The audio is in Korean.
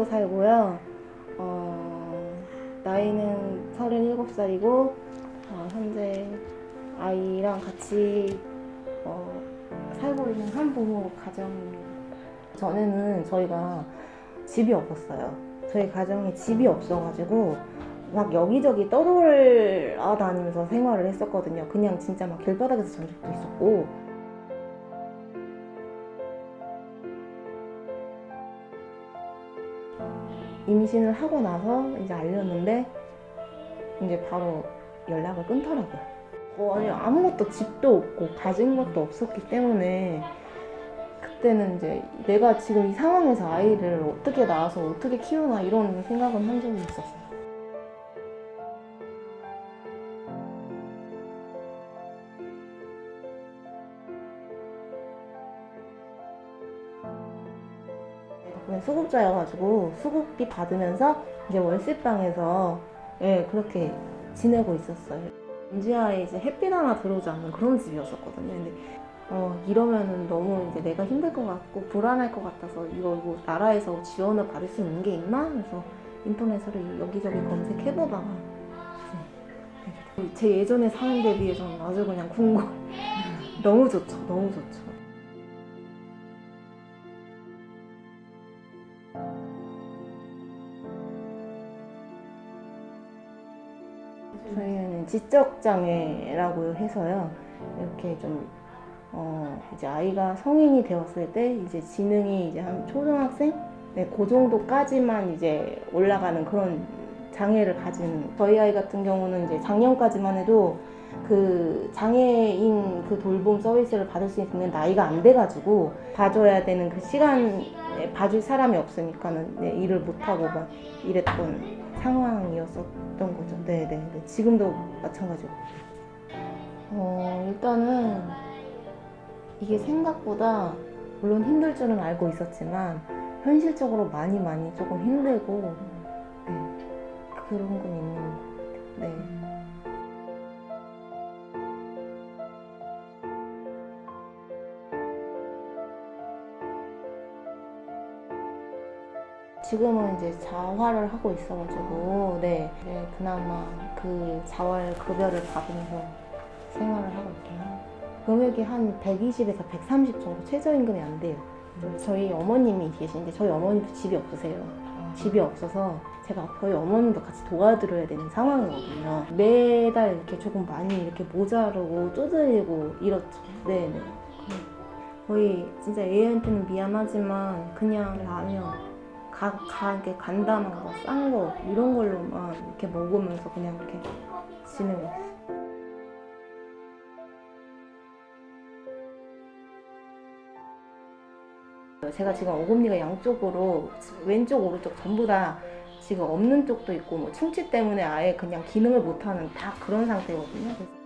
부부로 살고요. 어, 나이는 37살이고, 어, 현재 아이랑 같이 어, 살고 있는 한 부모 가정입니다. 전에는 저희가 집이 없었어요. 저희 가정에 집이 없어가지고 막 여기저기 떠돌아 다니면서 생활을 했었거든요. 그냥 진짜 막 길바닥에서 잔 적도 있었고. 임신을 하고 나서 이제 알렸는데 이제 바로 연락을 끊더라고요. 어, 아니 아무것도 집도 없고 가진 것도 없었기 때문에 그때는 이제 내가 지금 이 상황에서 아이를 어떻게 낳아서 어떻게 키우나 이런 생각은 한 적이 있었어요. 수급자여가지고 수급비 받으면서 이제 월세방에서 예 그렇게 지내고 있었어요. 인지하에 이제 햇빛 하나 들어오지 않는 그런 집이었었거든요. 근데 어, 이러면은 너무 이제 내가 힘들 것 같고 불안할 것 같아서 이거 뭐 나라에서 지원을 받을 수 있는 게 있나? 그래서 인터넷으로 여기저기 검색해보다가 네. 제 예전에 사는 데 비해서는 아주 그냥 궁금 너무 좋죠. 너무 좋죠. 저희는 지적 장애라고 해서요. 이렇게 좀 어, 이제 아이가 성인이 되었을 때 이제 지능이 이제 한 초등학생 네, 그 정도까지만 이제 올라가는 그런 장애를 가진 저희 아이 같은 경우는 이제 작년까지만 해도 그 장애인 그 돌봄 서비스를 받을 수 있는 나이가 안 돼가지고 봐줘야 되는 그 시간에 봐줄 사람이 없으니까는 네, 일을 못 하고 막 이랬던 상황이었었던 거죠. 네, 네, 네. 지금도 마찬가지고. 어, 일단은 이게 생각보다 물론 힘들 줄은 알고 있었지만 현실적으로 많이 많이 조금 힘들고 네, 그런 건 있는 것 같아요. 네. 지금은 이제 자활을 하고 있어가지고 네, 네 그나마 그 자활 급여를 받으면서 생활을 하고 있고요. 금액이 한 120에서 130 정도 최저임금이 안 돼요. 저희 어머님이 계신데 저희 어머님도 집이 없으세요. 집이 없어서 제가 저희 어머님도 같이 도와드려야 되는 상황이거든요. 매달 이렇게 조금 많이 이렇게 모자르고 쪼들리고 이렇죠. 네네. 거의 진짜 애한테는 미안하지만 그냥 라면 가, 가, 이렇게 간단한 거, 싼 거, 이런 걸로만 이렇게 먹으면서 그냥 이렇게 지내고 있어요. 제가 지금 어금니가 양쪽으로 왼쪽, 오른쪽 전부 다 지금 없는 쪽도 있고 뭐 충치 때문에 아예 그냥 기능을 못하는 다 그런 상태거든요.